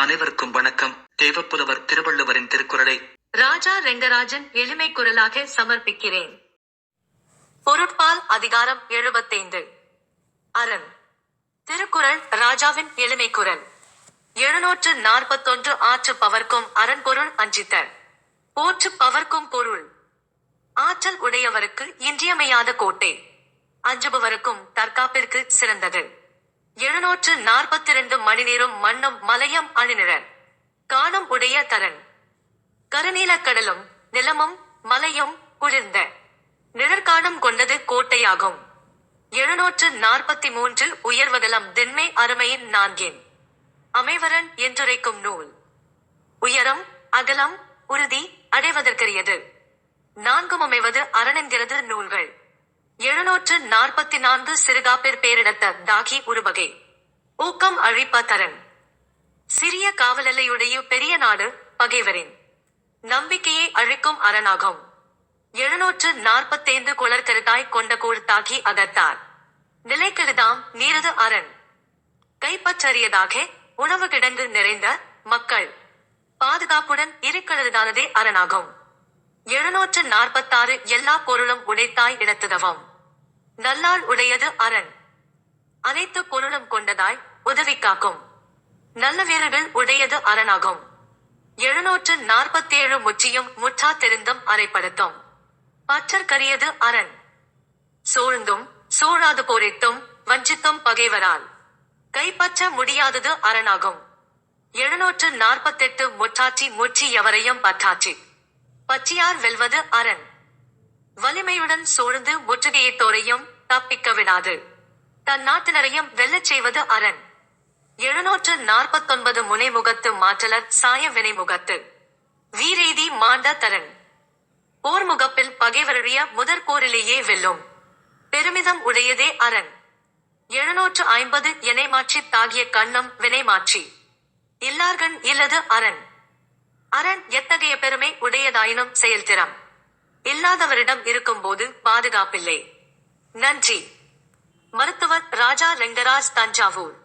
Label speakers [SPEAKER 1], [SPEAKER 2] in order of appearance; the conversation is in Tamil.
[SPEAKER 1] அனைவருக்கும் வணக்கம். தேவப்புலவர் திருவள்ளுவரின் திருக்குறளை
[SPEAKER 2] ராஜா ரெங்கராஜன் எளிமை குரலாக சமர்ப்பிக்கிறேன். பொருட்பால் அதிகாரம் எழுபத்தைந்து. அரண். திருக்குறள் ராஜாவின் எளிமை குரல். எழுநூற்று நாற்பத்தொன்று ஆற்று பவர்க்கும் அரண் பொருள் அஞ்சித்தர் போற்று பவர்க்கும் பொருள். ஆற்றல் உடையவருக்கு இன்றியமையாத கோட்டை. அஞ்சுபவருக்கும் தற்காப்பிற்கு சிறந்தது. எழுநூற்று நாற்பத்தி இரண்டு மணி நேரம் மண்ணும் மலையம் அணிநிழல் காணும் உடைய தரன். கருநீலக் கடலும் நிலமும் மலையும் குளிர்ந்த. நிழற்காலம் கொண்டது கோட்டையாகும். எழுநூற்று நாற்பத்தி மூன்று உயர்வதலம் திண்மை அருமையின் நான்கின். அமைவரன் என்றுரைக்கும் நூல். உயரம் அகலம் உறுதி அடைவதற்கரியது. நான்கும் அமைவது அரணென்கிறது நூல்கள். எழுநூற்று நாற்பத்தி நான்கு சிறுகாப்பிற் பேரிடத்த தாகி உருவகை. ஊக்கம் அழிப்ப தரன். சிறிய காவலலையுடைய பெரிய நாடு பகைவரின். நம்பிக்கையை அழிக்கும் அரணாகும். எழுநூற்று நாற்பத்தைந்து குளர்கருதாய் கொண்ட கூழ்த்தாக்கி அகர்த்தார். நிலைக்கெடுதாம் நீரது அரண். கைப்பற்றறியதாக உணவு கிடங்கு நிறைந்த மக்கள். பாதுகாப்புடன் இருக்கழுதானதே அரணாகும். எழுநூற்று நாற்பத்தாறு எல்லா பொருளும் உடைத்தாய் இடத்துதவம். நல்லாள் உடையது அரண். அனைத்து பொருளும் கொண்டதாய் உதவி காக்கும். நல்ல வீரர்கள் உடையது அரணாகும். எழுநூற்று நாற்பத்தேழு முற்றியும் முற்றா தெரிந்தும் அறைப்படுத்தும். பற்றற்கரியது அரண். சூழ்ந்தும் சூழாது போரிட்டும் வஞ்சித்தும் பகைவரால். கைப்பற்ற முடியாதது அரணாகும். எழுநூற்று நாற்பத்தெட்டு முற்றாட்சி முற்றி எவரையும் பற்றாட்சி பச்சியார் வெல்வது அரண். வலிமையுடன் சூழ்ந்து முற்றுகையிட்டோரையும் தப்பிக்க விடாது தன் நாட்டினரையும் வெல்லச் செய்வது அரண். எழுநூற்று நாற்பத்தொன்பது முனைமுகத்து மாற்றலர் சாய வினைமுகத்து. வீரேதி மாண்ட தரன் போர் முகப்பில் பகைவருடைய முதற் போரிலேயே வெல்லும். பெருமிதம் உடையதே அரண். எழுநூற்று ஐம்பது எனை மாற்றி தாகிய கண்ணம் வினை மாற்றி. இல்லார்கண் இல்லது அரண். அரண் எத்தகைய பெருமை உடையதாயினும் செயல்திறம். இல்லாதவரிடம் இருக்கும்போது பாதுகாப்பில்லை. நன்றி. மருத்துவர் ராஜா ரெங்கராஜ் தஞ்சாவூர்.